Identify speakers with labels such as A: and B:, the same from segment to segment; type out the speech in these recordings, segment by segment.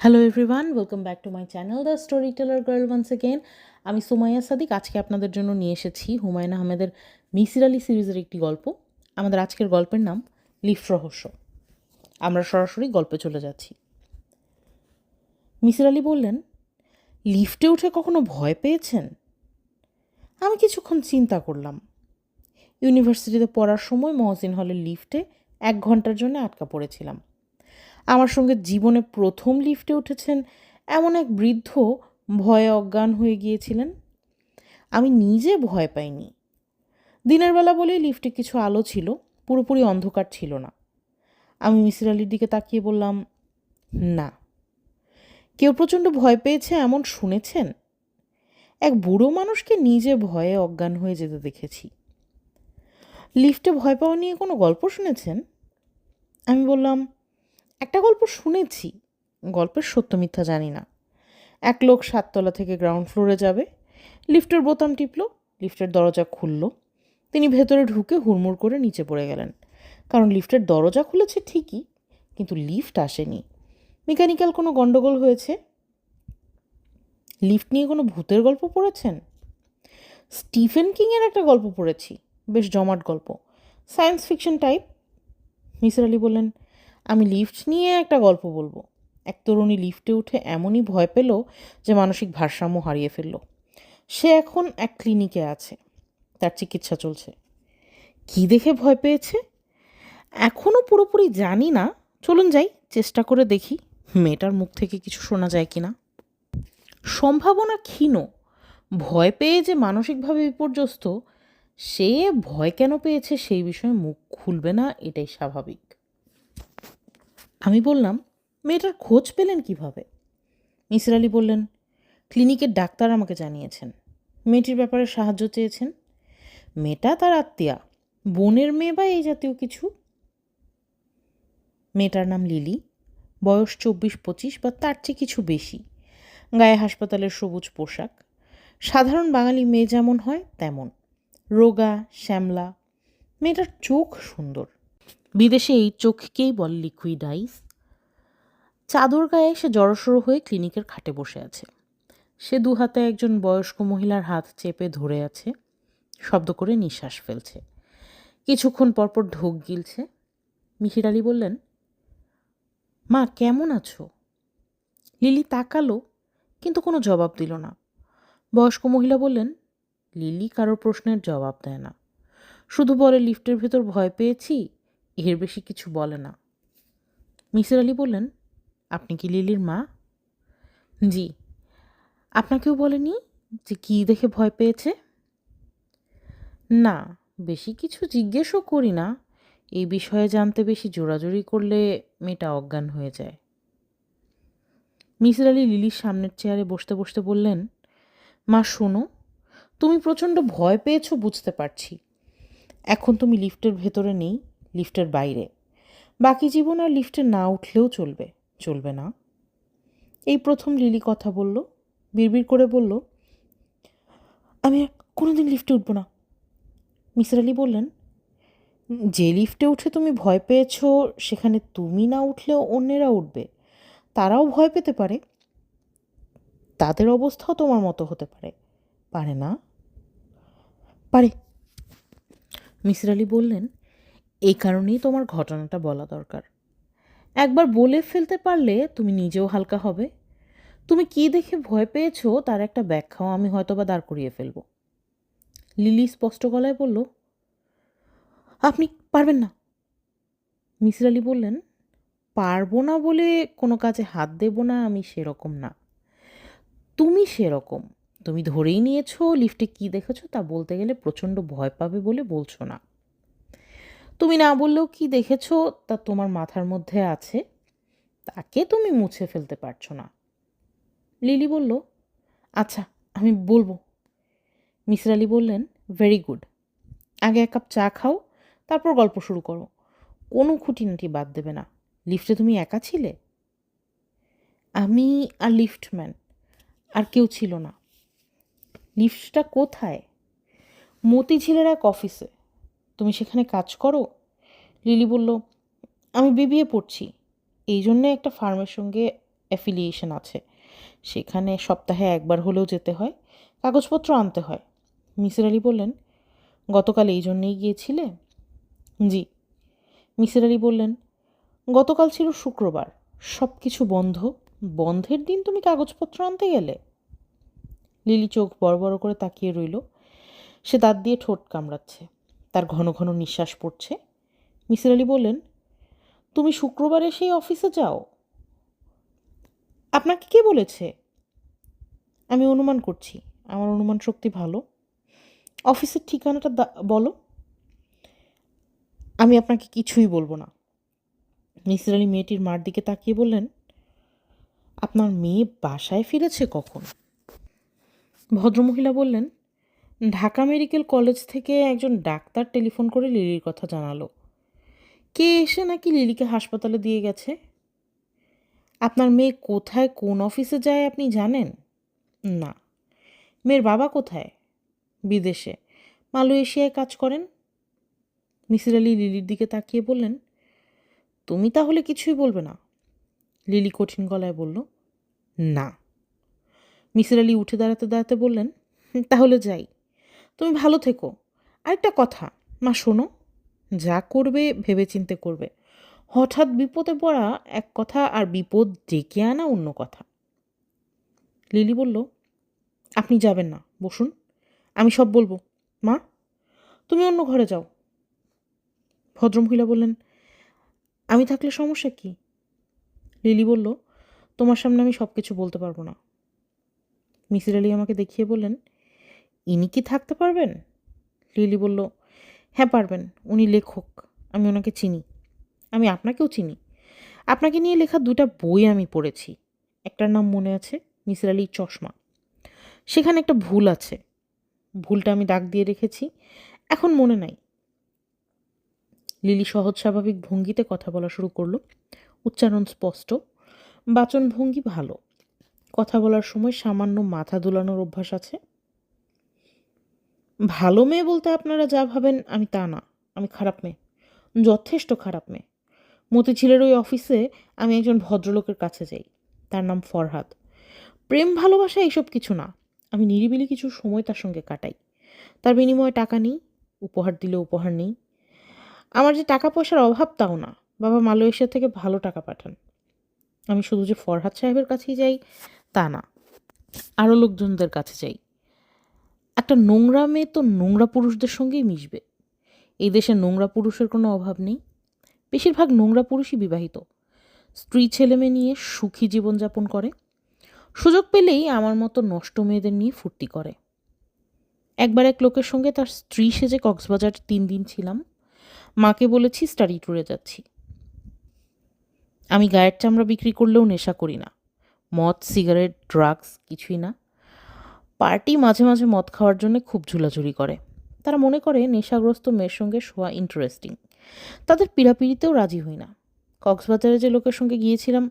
A: Hello everyone welcome back to my channel the story teller girl once again আমি সুমাইয়া সাদিক। আজকে আপনাদের জন্য নিয়ে এসেছি হুমায়ুন আহমেদের মিসির আলী সিরিজের একটি গল্প। আমাদের আজকের গল্পের নাম লিফট রহস্য। আমরা সরাসরি গল্পে চলে যাচ্ছি। মিসির আলী বললেন, লিফটে উঠে কখনো ভয় পেয়েছেন? আমি কিছুক্ষণ চিন্তা করলাম। ইউনিভার্সিটিতে পড়ার সময় মহসিন হলের লিফটে এক ঘণ্টার জন্য আটকা পড়েছিলাম। আমার সঙ্গে জীবনে প্রথম লিফটে উঠেছেন এমন এক বৃদ্ধ ভয়ে অজ্ঞান হয়ে গিয়েছিলেন। আমি নিজে ভয় পাইনি। দিনের বেলা বলেই লিফটে কিছু আলো ছিল, পুরোপুরি অন্ধকার ছিল না। আমি মিসির আলির দিকে তাকিয়ে বললাম, না। কেউ প্রচণ্ড ভয় পেয়েছে এমন শুনেছেন? এক বুড়ো মানুষকে নিজে ভয়ে অজ্ঞান হয়ে যেতে দেখেছি। লিফটে ভয় পাওয়া নিয়ে কোনো গল্প শুনেছেন? আমি বললাম একটা গল্প শুনেছি, গল্পের সত্য মিথ্যা জানি না। এক লোক সাততলা থেকে গ্রাউন্ড ফ্লোরে যাবে লিফটের বোতাম টিপল লিফটের দরজা খুলল। তিনি ভেতরে ঢুকে হুড়মুড় করে নিচে পড়ে গেলেন। কারণ লিফটের দরজা খুলেছে ঠিকই, কিন্তু লিফট আসেনি। মেকানিক্যাল কোনো গণ্ডগোল হয়েছে? লিফট নিয়ে কোনো ভূতের গল্প পড়েছেন? স্টিফেন কিংয়ের একটা গল্প পড়েছি, বেশ জমাট গল্প। সায়েন্স ফিকশন টাইপ মিসর আলী বললেন আমি লিফট নিয়ে একটা গল্প বলব। এক তরুণী লিফটে উঠে এমনই ভয় পেল যে মানসিক ভারসাম্য হারিয়ে ফেলল। সে এখন এক ক্লিনিকে আছে, তার চিকিৎসা চলছে। কি দেখে ভয় পেয়েছে? এখনও পুরোপুরি জানি না। চলুন যাই, চেষ্টা করে দেখি মেয়েটার মুখ থেকে কিছু শোনা যায় কি না সম্ভাবনা ক্ষীণ। ভয় পেয়ে যে মানসিকভাবে বিপর্যস্ত, সে ভয় কেন পেয়েছে সেই বিষয়ে মুখ খুলবে না, এটাই স্বাভাবিক। আমি বললাম, মেয়েটার খোঁজ পেলেন কীভাবে? মিসির আলী বললেন, ক্লিনিকের ডাক্তার আমাকে জানিয়েছেন। মেয়েটির ব্যাপারে সাহায্য চেয়েছেন। মেয়েটা তার আত্মীয়া। বোনের মেয়ে বা এই জাতীয় কিছু? মেয়েটার নাম লিলি। বয়স চব্বিশ পঁচিশ বা তার চেয়ে কিছু বেশি। গায়ে হাসপাতালের সবুজ পোশাক। সাধারণ বাঙালি মেয়ে যেমন হয়, তেমন। রোগা, শ্যামলা। মেয়েটার চোখ সুন্দর। বিদেশে এই চোখকেই বলে লিকুইড আইস চাদর গায়ে সে জড়সড়ো হয়ে ক্লিনিকের খাটে বসে আছে। সে দু হাতে একজন বয়স্ক মহিলার হাত চেপে ধরে আছে। শব্দ করে নিঃশ্বাস ফেলছে। কিছুক্ষণ পরপর ঢোক গিলছে। মিহির আলী বললেন, মা, কেমন আছো? লিলি তাকালো, কিন্তু কোনো জবাব দিল না। বয়স্ক মহিলা বললেন, লিলি কারোর প্রশ্নের জবাব দেয় না। শুধু বলে লিফটের ভেতর ভয় পেয়েছি এর বেশি কিছু বলে না। মিসির আলী বললেন, আপনি কি লিলির মা? জি। আপনাকেও বলেনি যে কী দেখে ভয় পেয়েছে? না, বেশি কিছু জিজ্ঞেসও করি না। এই বিষয়ে জানতে বেশি জোরাজোরি করলে মেয়েটা অজ্ঞান হয়ে যায়। মিসির আলী লিলির সামনের চেয়ারে বসতে বসতে বললেন, মা, শোনো, তুমি প্রচণ্ড ভয় পেয়েছ, বুঝতে পারছি। এখন তুমি লিফটের ভেতরে নেই লিফটের বাইরে। বাকি জীবন আর লিফটে না উঠলেও চলবে। চলবে না। এই প্রথম লিলি কথা বলল, বিড়বিড় করে বলল, আমি আর কোনোদিন লিফটে উঠবো না। মিসর আলি বললেন, যে লিফটে উঠে তুমি ভয় পেয়েছ, সেখানে তুমি না উঠলেও অন্যেরা উঠবে। তারাও ভয় পেতে পারে। তাদের অবস্থাও তোমার মতো হতে পারে। পারে না? পারে। মিসর আলি বললেন এই কারণেই তোমার ঘটনাটা বলা দরকার। একবার বলে ফেলতে পারলে তুমি নিজেও হালকা হবে। তুমি কি দেখে ভয় পেয়েছ তার একটা ব্যাখ্যাও আমি হয়তো বা দাঁড় করিয়ে ফেলব। লিলি স্পষ্ট গলায় বলল, আপনি পারবেন না। মিসির আলি বললেন, পারব না বলে কোনো কাজে হাত দেব না, আমি সেরকম না। তুমি সেরকম। তুমি ধরেই নিয়েছো লিফটে কি দেখেছ তা বলতে গেলে প্রচণ্ড ভয় পাবে বলে বলছো না। তুমি না বললেও কি দেখেছ? তা তোমার মাথার মধ্যে আছে। তাকে তুমি মুছে ফেলতে পারছ না। লিলি বলল আচ্ছা আমি বলব। মিসর আলি বললেন ভেরি গুড আগে এক কাপ চা খাও, তারপর গল্প শুরু করো। কোনো খুঁটিনাটি বাদ দেবে না। লিফটে তুমি একা ছিলে? আমি আর লিফটম্যান, আর কেউ ছিল না। লিফটটা কোথায়? মতিঝিলের এক অফিসে। তুমি সেখানে কাজ করো? লিলি বলল, আমি বিবিএ পড়ছি। এই জন্যে একটা ফার্মের সঙ্গে অ্যাফিলিয়েশন আছে। সেখানে সপ্তাহে একবার হলেও যেতে হয়, কাগজপত্র আনতে হয়। মিসির আলি বললেন, গতকাল এই জন্যেই গিয়েছিলে? জি। মিসির আলি বললেন, গতকাল ছিল শুক্রবার সব কিছু বন্ধ। বন্ধের দিন তুমি কাগজপত্র আনতে গেলে? লিলি চোখ বড় বড় করে তাকিয়ে রইল। সে দাঁত দিয়ে ঠোঁট কামড়াচ্ছে। তার ঘন ঘন নিঃশ্বাস পড়ছে। মিসির আলি বললেন, তুমি শুক্রবারে সেই অফিসে যাও। আপনাকে কে বলেছে? আমি অনুমান করছি। আমার অনুমান শক্তি ভালো। অফিসের ঠিকানাটা বলো। আমি আপনাকে কিছুই বলব না। মিসির আলি মেয়েটির মার দিকে তাকিয়ে বললেন, আপনার মেয়ে বাসায় ফিরেছে কখন? ভদ্রমহিলা বললেন ঢাকা মেডিকেল কলেজ থেকে একজন ডাক্তার টেলিফোন করে লিলির কথা জানালো। কে এসে নাকি লিলিকে হাসপাতালে দিয়ে গেছে? আপনার মেয়ে কোথায়, কোন অফিসে যায় আপনি জানেন? না। মেয়ের বাবা কোথায়? বিদেশে। মালয়েশিয়ায় কাজ করেন? মিসির আলি লিলির দিকে তাকিয়ে বললেন, তুমি তাহলে কিছুই বলবে না? লিলি কঠিন গলায় বলল, না। মিসির আলি উঠে দাঁড়াতে দাঁড়াতে বললেন, তাহলে যাই। তুমি ভালো থেকো। আরেকটা কথা, মা শোনো, যা করবে ভেবেচিন্তে করবে। হঠাৎ বিপদে পড়া এক কথা আর বিপদ ডেকে আনা অন্য কথা। লিলি বলল, আপনি যাবেন না, বসুন। আমি সব বলব। মা, তুমি অন্য ঘরে যাও। ভদ্রমহিলা বললেন, আমি থাকলে সমস্যা কি? লিলি বলল, তোমার সামনে আমি সব কিছু বলতে পারব না। মিসির আলি আমাকে দেখিয়ে বললেন ইনি কি থাকতে পারবেন? লিলি বলল হ্যাঁ পারবেন। উনি লেখক, আমি ওনাকে চিনি। আমি আপনাকেও চিনি। আপনাকে নিয়ে লেখা দুটা বই আমি পড়েছি। একটার নাম মনে আছে, মিসির আলির চশমা। সেখানে একটা ভুল আছে। ভুলটা আমি ডাক দিয়ে রেখেছি। এখন মনে নাই। লিলি সহজ স্বাভাবিক ভঙ্গিতে কথা বলা শুরু করল। উচ্চারণ স্পষ্ট বাচন ভঙ্গি ভালো। কথা বলার সময় সামান্য মাথা দোলানোর অভ্যাস আছে। ভালো মেয়ে বলতে আপনারা যা ভাবেন আমি তা না, আমি খারাপ মেয়ে, যথেষ্ট খারাপ মেয়ে। মতিঝিলের ওই অফিসে আমি একজন ভদ্রলোকের কাছে যাই, তার নাম ফরহাদ। প্রেম, ভালোবাসা এইসব কিছু না, আমি নিরিবিলি কিছু সময় তার সঙ্গে কাটাই। তার বিনিময়ে টাকা নিই, উপহার দিলে উপহার নেই। আমার যে টাকা পয়সার অভাব তাও না, বাবা মালয়েশিয়া থেকে ভালো টাকা পাঠান। আমি শুধু যে ফরহাদ সাহেবের কাছেই যাই তা না, আরও লোকজনদের কাছে যাই। একটা নোংরা মেয়ে তো নোংরা পুরুষদের সঙ্গেই মিশবে। এই দেশে নোংরা পুরুষের কোনো অভাব নেই। বেশিরভাগ নোংরা পুরুষই বিবাহিত। স্ত্রী ছেলে মেয়ে নিয়ে সুখী জীবনযাপন করে। সুযোগ পেলেই আমার মতো নষ্ট মেয়েদের নিয়ে ফুর্তি করে। একবার এক লোকের সঙ্গে তার স্ত্রী সেজে কক্সবাজার তিন দিন ছিলাম। মাকে বলেছি, স্টাডি ট্যুরে যাচ্ছি। আমি গায়ের চামড়া বিক্রি করলেও নেশা করি না। মদ, সিগারেট, ড্রাগস কিছুই না। পার্টি মাঝে মাঝে মদ খাওয়ার জন্য খুব ঝুলাঝুলি করে। তারা মনে করে নেশাগ্রস্ত মেয়ের সঙ্গে শোয়া ইন্টারেস্টিং তাদের পিড়াপিড়িতেও রাজি হই না। কক্সবাজারে যে লোকের সঙ্গে গিয়েছিলাম,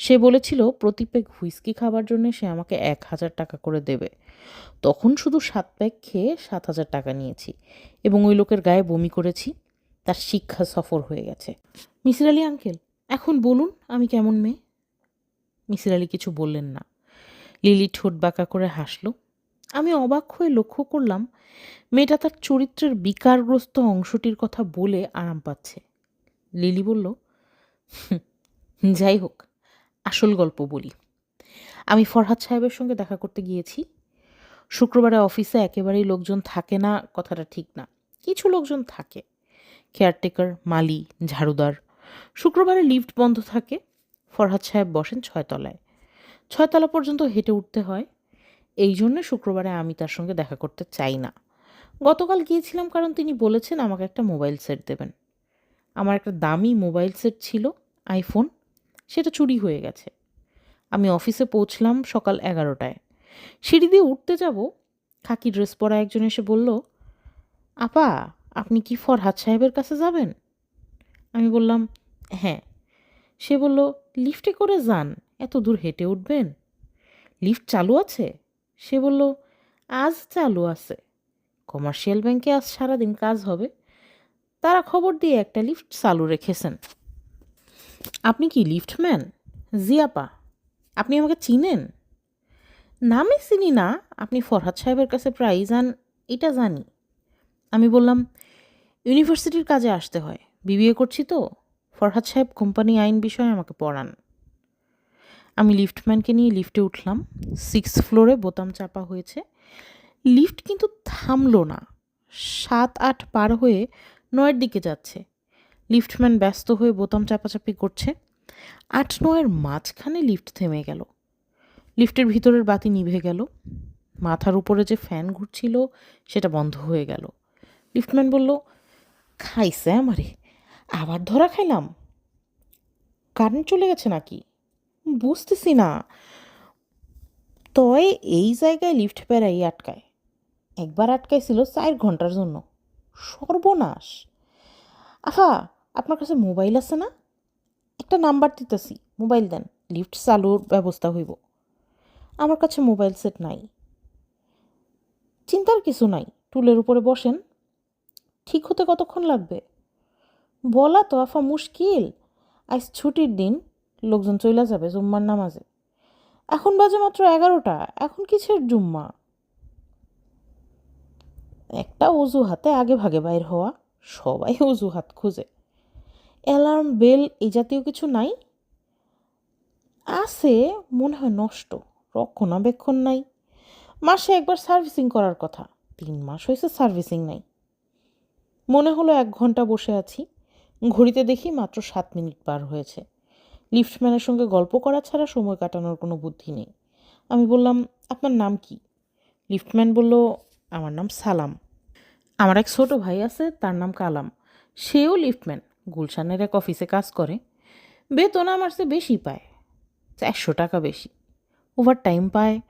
A: সে বলেছিল প্রতি প্যাক হুইস্কি খাবার জন্য সে আমাকে এক হাজার টাকা করে দেবে। তখন শুধু সাত প্যাক খেয়ে সাত হাজার টাকা নিয়েছি এবং ওই লোকের গায়ে বমি করেছি। তার শিক্ষা সফর হয়ে গেছে। মিসির আলী আঙ্কেল, এখন বলুন, আমি কেমন মেয়ে? মিসির আলী কিছু বললেন না। লিলি ঠোঁট বাঁকা করে হাসলো। আমি অবাক হয়ে লক্ষ্য করলাম, মেয়েটা তার চরিত্রের বিকারগ্রস্ত অংশটির কথা বলে আরাম পাচ্ছে। লিলি বলল যাই হোক, আসল গল্প বলি। আমি ফরহাদ সাহেবের সঙ্গে দেখা করতে গিয়েছি। শুক্রবারে অফিসে একেবারেই লোকজন থাকে না, কথাটা ঠিক না। কিছু লোকজন থাকে। কেয়ারটেকার, মালি, ঝাড়ুদার। শুক্রবারে লিফট বন্ধ থাকে। ফরহাদ সাহেব বসেন ছয়তলায়। ছয়তলা পর্যন্ত হেঁটে উঠতে হয়। এই জন্য শুক্রবারে আমি তার সঙ্গে দেখা করতে চাই না। গতকাল গিয়েছিলাম কারণ তিনি বলেছেন আমাকে একটা মোবাইল সেট দেবেন। আমার একটা দামি মোবাইল সেট ছিল, আইফোন। সেটা চুরি হয়ে গেছে। আমি অফিসে পৌঁছলাম সকাল এগারোটায়। সিঁড়ি দিয়ে উঠতে যাব, খাকি ড্রেস পরা একজন এসে বলল, আপা, আপনি কি ফরহাদ সাহেবের কাছে যাবেন? আমি বললাম হ্যাঁ। সে বলল, লিফটে করে যান, এত দূর হেঁটে উঠবেন? লিফট চালু আছে? সে বলল, আজ চালু আছে। কমার্শিয়াল ব্যাংকে আজ সারাদিন কাজ হবে। তারা খবর দিয়ে একটা লিফট চালু রেখেছেন। আপনি কি লিফটম্যান? জি, আপা। আপনি আমাকে চিনেন? নামে চিনি না। আপনি ফরহাদ সাহেবের কাছে প্রায় যান, এটা জানি। আমি বললাম, ইউনিভার্সিটির কাজে আসতে হয়। বিবিএ করছি তো। ফরহাদ সাহেব কোম্পানি আইন বিষয়ে আমাকে পড়ান। আমি লিফটম্যানকে নিয়ে লিফটে উঠলাম। সিক্স ফ্লোরে বোতাম চাপা হয়েছে। লিফট কিন্তু থামলো না। সাত, আট পার হয়ে নয়ের দিকে যাচ্ছে। লিফটম্যান ব্যস্ত হয়ে বোতাম চাপাচাপি করছে। আট, নয়ের মাঝখানে লিফট থেমে গেল। লিফটের ভিতরের বাতি নিভে গেল। মাথার উপরে যে ফ্যান ঘুরছিল, সেটা বন্ধ হয়ে গেল। লিফটম্যান বলল, খাইছে আমারে। আবার ধরা খাইলাম? কারেন্ট চলে গেছে নাকি? বুঝতেছি না। তয় এই জায়গায় লিফট পেরাই আটকায়। একবার আটকাইছিল চার ঘণ্টার জন্য। সর্বনাশ। আফা, আপনার কাছে মোবাইল আছে না? একটা নাম্বার দিতেছি। মোবাইল দেন, লিফট চালুর ব্যবস্থা হইব। আমার কাছে মোবাইল সেট নাই। চিন্তার কিছু নাই। টুলের উপরে বসেন। ঠিক হতে কতক্ষণ লাগবে? বলা তো আফা মুশকিল। আজ ছুটির দিন। লোকজন চলে যাবে জুম্মার নামাজে। এখন বাজে মাত্র এগারোটা, এখন কিসের জুম্মা? একটা অজুহাতে আগে ভাগে বাইর হওয়া, সবাই অজুহাত খুঁজে। অ্যালার্ম, বেল এই জাতীয় কিছু নাই। আছে, মনে হয় নষ্ট, রক্ষণাবেক্ষণ নাই। মাসে একবার সার্ভিসিং করার কথা, তিন মাস হয়েছে সার্ভিসিং নাই। মনে হলো এক ঘণ্টা বসে আছি, ঘড়িতে দেখি মাত্র সাত মিনিট পার হয়েছে। লিফটম্যানের সঙ্গে গল্প করা ছাড়া সময় কাটানোর কোনো বুদ্ধি নেই। আমি বললাম, আপনার নাম কি? লিফটম্যান বলল, আমার নাম সালাম। আমার এক ছোট ভাই আছে, তার নাম কালাম। সেও লিফটম্যান গুলশানের এক অফিসে কাজ করে। বেতন আমার সে বেশি পায়, চারশো টাকা বেশি। ওভার টাইম পায়,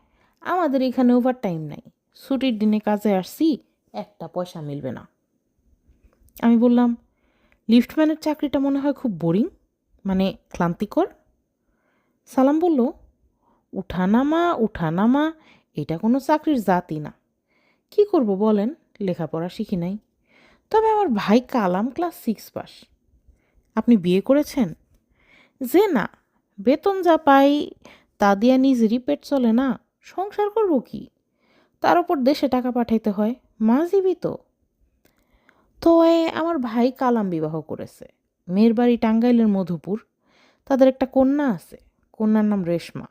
A: আমাদের এখানে ওভার টাইম নাই। ছুটির দিনে কাজে আসছি, একটা পয়সা মিলবে না। আমি বললাম লিফটম্যানের চাকরিটা মনে হয় খুব বোরিং? মানে ক্লান্তিকর? সালাম বলল, উঠানামা উঠানামা, এটা কোনো চাকরির জাতি না। কি করব বলেন? লেখাপড়া শিখি নাই। তবে আমার ভাই কালাম ক্লাস সিক্স পাস। আপনি বিয়ে করেছেন? যে না। বেতন যা পাই, তা দিয়া নিজ রিপেট চলে না। সংসার করব কি? তার উপর দেশে টাকা পাঠাইতে হয়। মা জীবিত। তো আমার ভাই কালাম বিবাহ করেছে। মেয়ের বাড়ি টাঙ্গাইলের মধুপুর, তাদের একটা কন্যা আছে, কন্যার নাম রেশমা।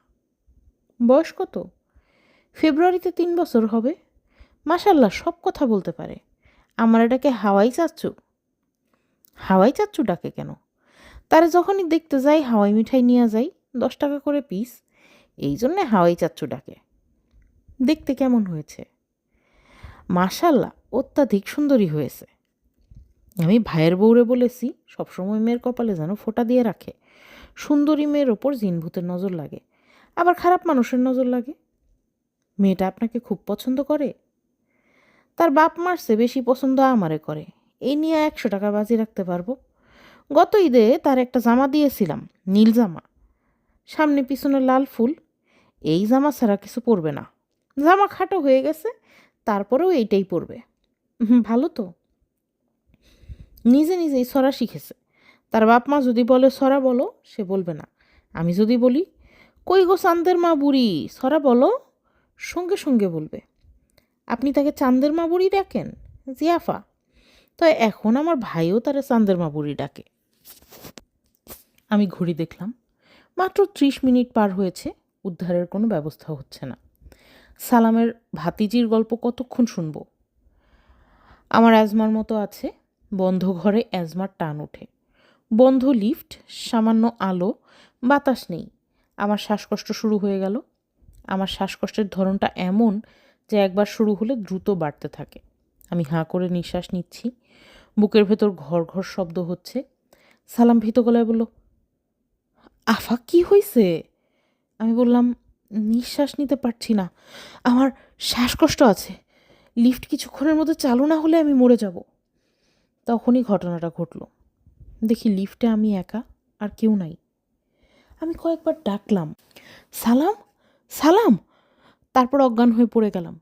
A: বয়স কত? ফেব্রুয়ারিতে তিন বছর হবে। মাসাল্লাহ সব কথা বলতে পারে। আমার এটাকে হাওয়াই চাচ্ছু? হাওয়াই চাচ্ছু ডাকে কেন? তারা যখনই দেখতে যাই, হাওয়াই মিঠাই নিয়ে যাই, দশ টাকা করে পিস এই জন্যে হাওয়াই চাচ্ছু ডাকে। দেখতে কেমন হয়েছে? মাশাল্লাহ, অত্যাধিক সুন্দরী হয়েছে। আমি ভাইয়ের বউরে বলেছি, সবসময় মেয়ের কপালে যেন ফোঁটা দিয়ে রাখে। সুন্দরী মেয়ের ওপর জিনভূতের নজর লাগে। আবার খারাপ মানুষের নজর লাগে। মেয়েটা আপনাকে খুব পছন্দ করে? তার বাপ মারছে বেশি পছন্দ আমারে করে। এই নিয়ে একশো টাকা বাজি রাখতে পারব। গত ঈদে তার একটা জামা দিয়েছিলাম, নীল জামা। সামনে পিছনে লাল ফুল। এই জামা ছাড়া কিছু পরবে না। জামা খাটো হয়ে গেছে, তারপরেও এইটাই পরবে। ভালো তো। নিজে নিজেই সরা শিখেছে। তার বাপ মা যদি বলে, সরা বলো সে বলবে না। আমি যদি বলি, কই গো চান্দের মা বুড়ি, সরা বলো সঙ্গে সঙ্গে বলবে। আপনি তাকে চান্দের মা বুড়ি ডাকেন? জিয়াফা। তো এখন আমার ভাইও তারা চান্দের মা বুড়ি ডাকে। আমি ঘড়ি দেখলাম, মাত্র ত্রিশ মিনিট পার হয়েছে, উদ্ধারের কোনো ব্যবস্থা হচ্ছে না। সালামের ভাতিজির গল্প কতক্ষণ শুনব? আমার অ্যাজমার মতো আছে। বন্ধ ঘরে অ্যাজমার টান ওঠে। বন্ধ লিফট, সামান্য আলো, বাতাস নেই। আমার শ্বাসকষ্ট শুরু হয়ে গেল। আমার শ্বাসকষ্টের ধরনটা এমন যে একবার শুরু হলে দ্রুত বাড়তে থাকে। আমি হাঁ করে নিঃশ্বাস নিচ্ছি। বুকের ভেতর ঘর ঘর শব্দ হচ্ছে। সালাম ভীত গলায় বলল, আফা, কি হয়েছে আমি বললাম, নিঃশ্বাস নিতে পারছি না। আমার শ্বাসকষ্ট আছে। লিফট কিছুক্ষণের মধ্যে চালু না হলে আমি মরে যাব। তখনই ঘটনাটা ঘটলো। দেখি লিফটে আমি একা আর কেউ নাই। আমি কয়েকবার ডাকলাম, সালাম সালাম! তারপর অজ্ঞান হয়ে পড়ে গেলাম।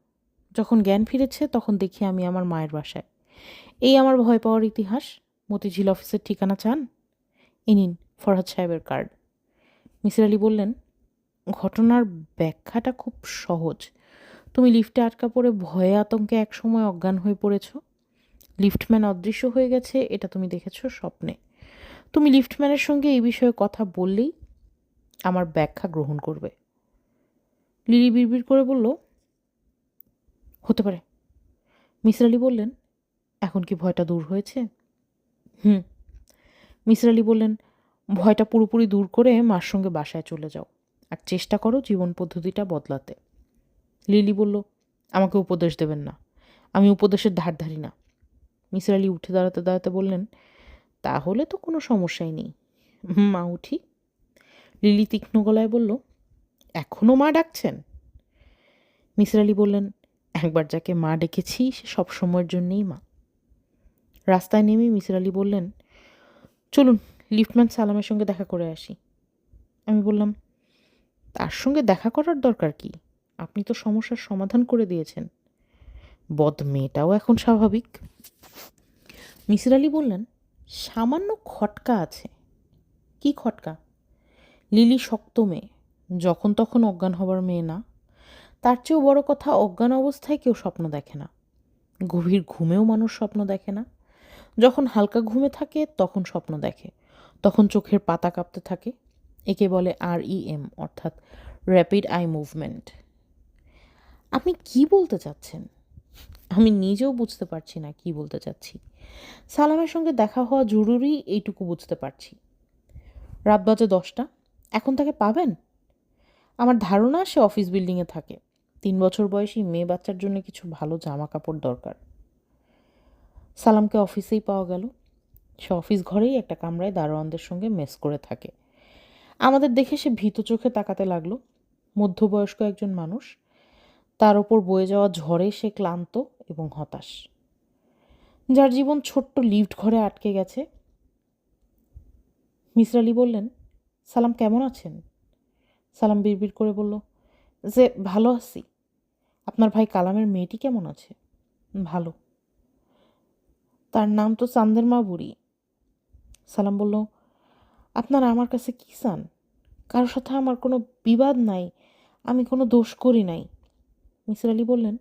A: যখন জ্ঞান ফিরেছে তখন দেখি আমি আমার মায়ের বাসায়। এই আমার ভয় পাওয়ার ইতিহাস, মতিঝিল অফিসের ঠিকানা চান? এ নিন ফরহাদ সাহেবের কার্ড। মিসির আলী বললেন, ঘটনার ব্যাখ্যাটা খুব সহজ। তুমি লিফটে আটকা পড়ে ভয়ে আতঙ্কে একসময় অজ্ঞান হয়ে পড়েছ। লিফটম্যান অদৃশ্য হয়ে গেছে, এটা তুমি দেখেছ স্বপ্নে। তুমি লিফটম্যানের সঙ্গে এই বিষয়ে কথা বললেই আমার ব্যাখ্যা গ্রহণ করবে। লিলি বিড়বিড় করে বলল, হতে পারে। মিসর আলি বললেন, এখন কি ভয়টা দূর হয়েছে? হুম। মিসর আলি বললেন, ভয়টা পুরোপুরি দূর করে মার সঙ্গে বাসায় চলে যাও আর চেষ্টা করো জীবন পদ্ধতিটা বদলাতে। লিলি বলল, আমাকে উপদেশ দেবেন না। আমি উপদেশের ধার ধারি না। মিসর আলি উঠে দাঁড়াতে দাঁড়াতে বললেন, তাহলে তো কোনো সমস্যাই নেই। মা উঠি। লিলি তীক্ষ্ণ গলায় বলল এখনও মা ডাকছেন? মিসর আলি বললেন, একবার যাকে মা ডেকেছি, সে সব সময়ের জন্যেই মা। রাস্তায় নেমে মিসর আলি বললেন, চলুন, লিফটম্যান সালামের সঙ্গে দেখা করে আসি। আমি বললাম, তার সঙ্গে দেখা করার দরকার কি? আপনি তো সমস্যার সমাধান করে দিয়েছেন। বদ মেয়েটাও এখন স্বাভাবিক। মিসির আলি বললেন, সামান্য খটকা আছে। কি খটকা? লিলি শক্ত মেয়ে, যখন তখন অজ্ঞান হবার মেয়ে না। তার চেয়েও বড় কথা, অজ্ঞান অবস্থায় কেউ স্বপ্ন দেখে না। গভীর ঘুমেও মানুষ স্বপ্ন দেখে না। যখন হালকা ঘুমে থাকে, তখন স্বপ্ন দেখে। তখন চোখের পাতা কাঁপতে থাকে। একে বলে আর এম, অর্থাৎ র্যাপিড আই মুভমেন্ট আপনি কি বলতে চাচ্ছেন? আমি নিজেও বুঝতে পারছি না কি বলতে চাচ্ছি। সালামের সঙ্গে দেখা হওয়া জরুরি, এইটুকু বুঝতে পারছি। রাত বাজে দশটা। এখন তাকে পাবেন? আমার ধারণা, সে অফিস বিল্ডিংয়ে থাকে। তিন বছর বয়সী মেয়ে বাচ্চার জন্য কিছু ভালো জামা কাপড় দরকার। সালামকে অফিসেই পাওয়া গেল। সে অফিস ঘরেই একটা কামরায় দারোয়ানদের সঙ্গে মেস করে থাকে। আমাদের দেখে সে ভীত চোখে তাকাতে লাগল। মধ্যবয়স্ক একজন মানুষ। তার ওপর বয়ে যাওয়া ঝড়ে সে ক্লান্ত এবং হতাশ। যার জীবন ছোট্ট লিফট ঘরে আটকে গেছে। মিসর আলি বললেন, সালাম কেমন আছেন? সালাম বিড়বিড় করে বলল, যে ভালো আছি। আপনার ভাই কালামের মেয়েটি কেমন আছে? ভালো। তার নাম তো চান্দের মা বুড়ি। সালাম বলল, আপনারা আমার কাছে কী চান? কারোর সাথে আমার কোনো বিবাদ নাই, আমি কোনো দোষ করি নাই। মিসির আলি বললেন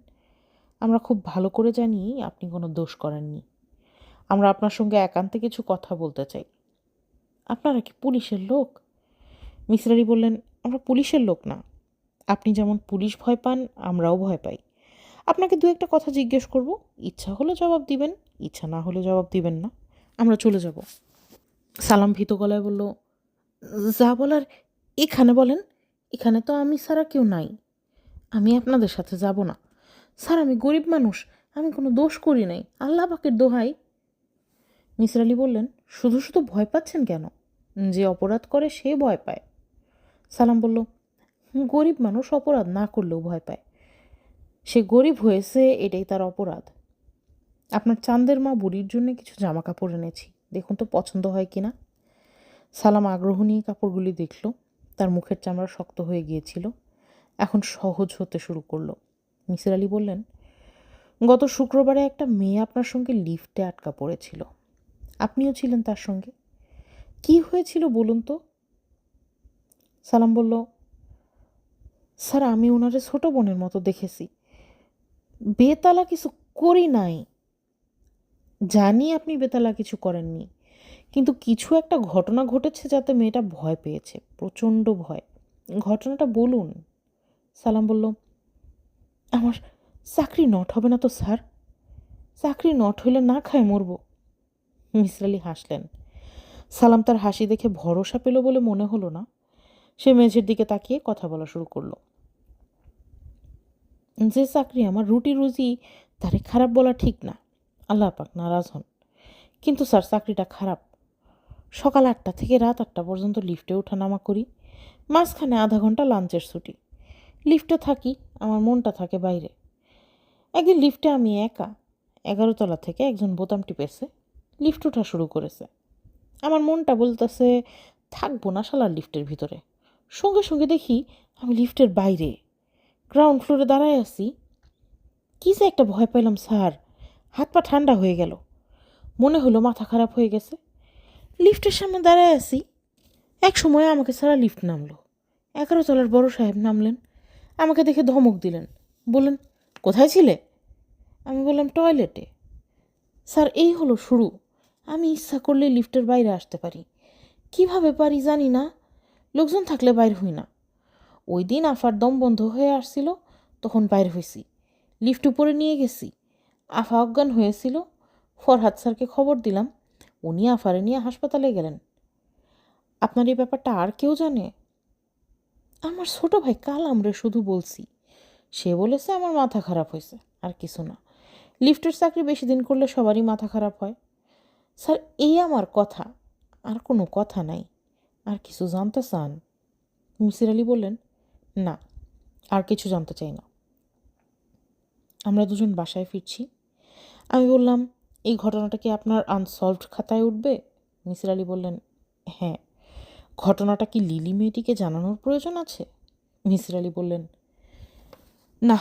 A: আমরা খুব ভালো করে জানি আপনি কোনো দোষ করেননি। আমরা আপনার সঙ্গে একান্তে কিছু কথা বলতে চাই। আপনারা কি পুলিশের লোক? মিসির আলি বললেন, আমরা পুলিশের লোক না। আপনি যেমন পুলিশ ভয় পান, আমরাও ভয় পাই। আপনাকে দু একটা কথা জিজ্ঞেস করব। ইচ্ছা হলে জবাব দিবেন, ইচ্ছা না হলে জবাব দিবেন না। আমরা চলে যাব। সালাম ভীত গলায় বলল, যা বলার এখানে বলেন। এখানে তো আমি ছাড়া কেউ নাই। আমি আপনাদের সাথে যাব না। স্যার, আমি গরিব মানুষ, আমি কোনো দোষ করি নাই। আল্লাহ পাকের দোহাই। মিসর আলি বললেন, শুধু শুধু ভয় পাচ্ছেন কেন? যে অপরাধ করে সে ভয় পায়। সালাম বলল, গরিব মানুষ অপরাধ না করলেও ভয় পায়। সে গরিব হয়েছে, এটাই তার অপরাধ। আপনার চাঁদের মা বুড়ির জন্য কিছু জামা কাপড় এনেছি, দেখুন তো পছন্দ হয় কি না সালাম আগ্রহ নিয়ে কাপড়গুলি দেখল, তার মুখের চামড়া শক্ত হয়ে গিয়েছিল, এখন সহজ হতে শুরু করল। মিসির আলি বললেন, গত শুক্রবারে একটা মেয়ে আপনার সঙ্গে লিফটে আটকা পড়েছিল। আপনিও ছিলেন তার সঙ্গে। কি হয়েছিল বলুন তো? সালাম বলল, স্যার, আমি ওনারে ছোট বোনের মতো দেখেছি। বেতালা কিছু করি নাই। জানি আপনি বেতালা কিছু করেননি, কিন্তু কিছু একটা ঘটনা ঘটেছে যাতে মেয়েটা ভয় পেয়েছে, প্রচণ্ড ভয়। ঘটনাটা বলুন। সালাম বলল আমার চাকরি নট হবে না তো, স্যার? চাকরি নট হইলে না খায় মরব। মিসর আলি হাসলেন। সালাম তার হাসি দেখে ভরসা পেল বলে মনে হলো না। সে মেঝের দিকে তাকিয়ে কথা বলা শুরু করল। যে চাকরি আমার রুটি রুজি, তারে খারাপ বলা ঠিক না। আল্লাহ পাক নারাজ হন। কিন্তু স্যার, চাকরিটা খারাপ। সকাল আটটা থেকে রাত আটটা পর্যন্ত লিফটে ওঠা নামা করি। মাঝখানে আধা ঘণ্টা লাঞ্চের ছুটি। লিফটে থাকি আমার মনটা থাকে বাইরে। একদিন লিফটে আমি একা এগারো তলা থেকে একজন বোতাম টিপেছে, লিফট ওঠা শুরু করেছে। আমার মনটা বলতেছে, থাকব না শালার লিফটের ভিতরে। সঙ্গে সঙ্গে দেখি আমি লিফটের বাইরে। গ্রাউন্ড ফ্লোরে দাঁড়ায় আছি। কী যে একটা ভয় পেলাম স্যার। হাত পা ঠান্ডা হয়ে গেল। মনে হলো মাথা খারাপ হয়ে গেছে। লিফটের সামনে দাঁড়ায় আছি। এক সময় আমাকে সারা লিফট নামলো। এগারো তলার বড় সাহেব নামলেন। আমাকে দেখে ধমক দিলেন। বললেন, কোথায় ছিলে? আমি বললাম, টয়লেটে। স্যার, এই হলো শুরু। আমি ইচ্ছা করলে লিফটের বাইরে আসতে পারি। কীভাবে পারি জানি না। লোকজন থাকলে বাইর হই না। ওই দিন আফার দম বন্ধ হয়ে আসছিল, তখন বাইর হয়েছি লিফট উপরে নিয়ে গেছি। আফা অজ্ঞান হয়েছিল। ফরহাদ স্যারকে খবর দিলাম। উনি আফারে নিয়ে হাসপাতালে গেলেন। আপনার এই ব্যাপারটা আর কেউ জানে? আমার ছোট ভাই কাল আমরা শুধু বলছি। সে বলেছে আমার মাথা খারাপ হয়েছে, আর কিছু না। লিফটের চাকরি বেশি দিন করলে সবারই মাথা খারাপ হয়। স্যার, এই আমার কথা, আর কোনো কথা নাই। আর কিছু জানতে চান? মিসির আলী বললেন, না, আর কিছু জানতে চাই না। আমরা দুজন বাসায় ফিরছি। আমি বললাম, এই ঘটনাটা কি আপনার আনসলভড খাতায় উঠবে? মিসির আলী বললেন হ্যাঁ। ঘটনাটা কি লিলি মেয়েটিকে জানানোর প্রয়োজন আছে? মিসির আলি বললেন না